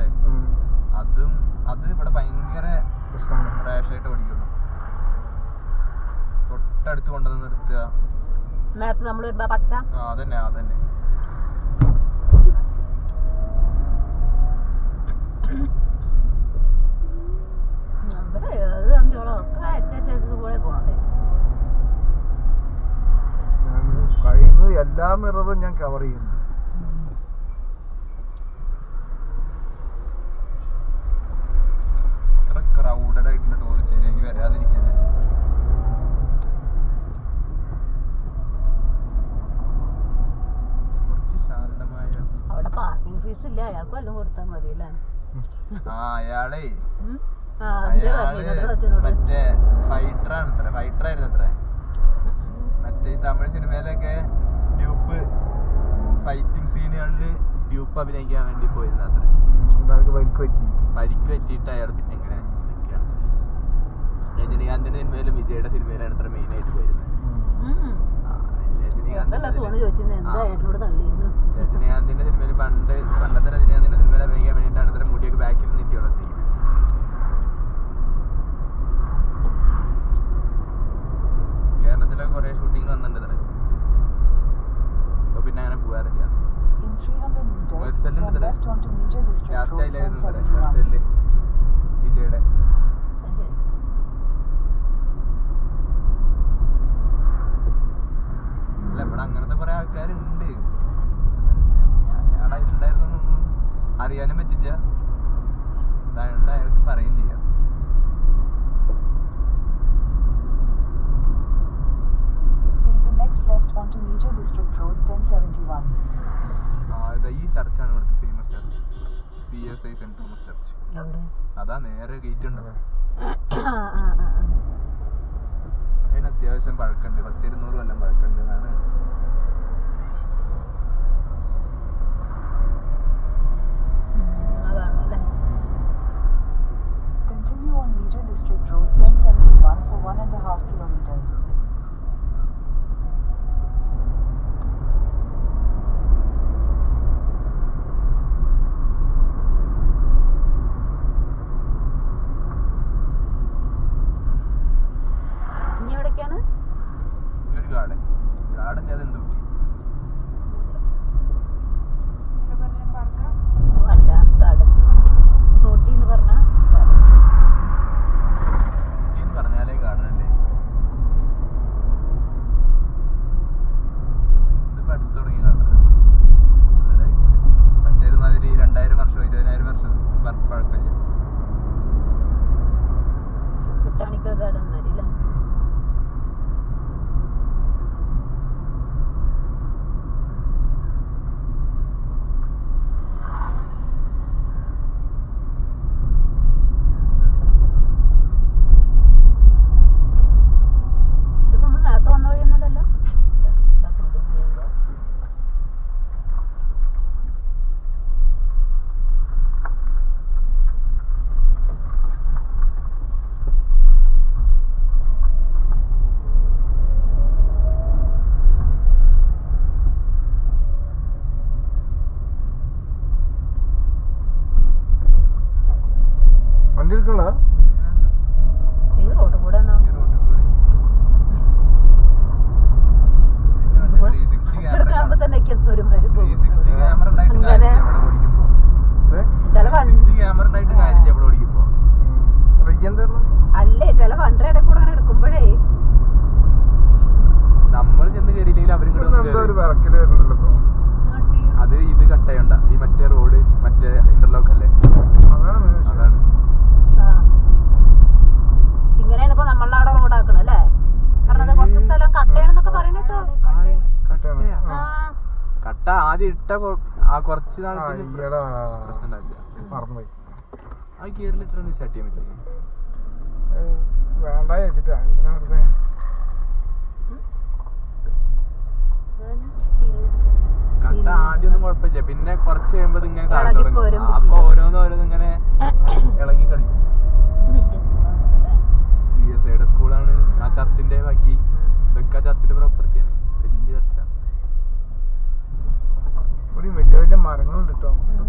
മേലത്തെ അതും അത് ഇവിടെ ഭയങ്കര പ്രശ്നമാണ്. റാഷായിട്ട് ഓടിക്കുന്നു തൊട്ടടുത്ത് കൊണ്ടുവന്ന് നിർത്തുക. നേരത്തെ നമ്മൾ വരുമ്പോ പച്ച? ആ അതന്നെ അതന്നെ. കഴിയുന്നത് എല്ലാ മിററും ഞാൻ കവർ ചെയ്യുന്നു. അയാൾക്ക് വല്ലതും കൊടുത്താൽ മതി അല്ലേ അയാളേ. മറ്റേ ഫൈറ്റർ ആണ് അത്ര ഫൈറ്റർ ആയിരുന്നു അത്ര മറ്റേ ഈ തമിഴ് സിനിമയിലൊക്കെ ഡ്യൂപ്പ് ഫൈറ്റിംഗ് സീനുകളിൽ ഡ്യൂപ്പ് അഭിനയിക്കാൻ വേണ്ടി പോയിരുന്നു അത്ര പരിക്ക് പറ്റി? പരിക്ക് പറ്റിയിട്ട് അയാൾ പിന്നെ ഇങ്ങനെ രജനീകാന്തിന്റെ സിനിമയിലും വിജയുടെ സിനിമയിലാണ് അത്ര മെയിൻ ആയിട്ട് പോയിരുന്നത് രജനീകാന്തിന്റെ സിനിമയിൽ പണ്ട് 300 meters, turn left onto Major District Road ആയില്ലായിരുന്നു 1071. മെർസലിൽ വിജയുടെ അല്ല ഇവിടെ അങ്ങനത്തെ കുറെ ആൾക്കാരുണ്ട്. അയാളായിട്ടുണ്ടായിരുന്നൊന്നും അറിയാനും പറ്റില്ല. അതുകൊണ്ട് അയാൾക്ക് പറയുകയും ചെയ്യാം. Take the next left onto Major District Road 1071. ഈ ചർച്ചാണ് ഇവിടുത്തെ famous church C S I saint Thomas church അതാ നേരെ ഗേറ്റ് ഉണ്ട്. ആ, ആ, ആ, ആ. അതിന് അത്യാവശ്യം പഴക്കമുണ്ട്. പത്തിരുന്നൂറ് കൊല്ലം പഴക്കമുണ്ട് എന്നാണ്. Continue on Major District Road 1071 for one and a half kilometers. വണ്ടി കട്ട ആദ്യം ഇട്ട ആ കുറച്ച് നാൾ നാളത്തേക്ക് ഈയെടാ. പ്രശ്നം ഉണ്ടാവില്ല മറന്നുപോയി. ആ ഗിയറിലിട്ടാണ് സ്റ്റാർട്ട് ചെയ്യാൻ പറ്റില്ല ഏ, വേണ്ട വെച്ചിട്ടാ എന്തിനാ വെറുതെ? കട്ട ആദ്യം ഒന്നും കുഴപ്പമില്ല. പിന്നെ കുറച്ച് കഴിയുമ്പോ ഇങ്ങനെ തുടങ്ങും. അപ്പൊ ഓരോന്ന് ഓരോന്ന് ഇങ്ങനെ ഇളകി കളിക്കും. lockdown.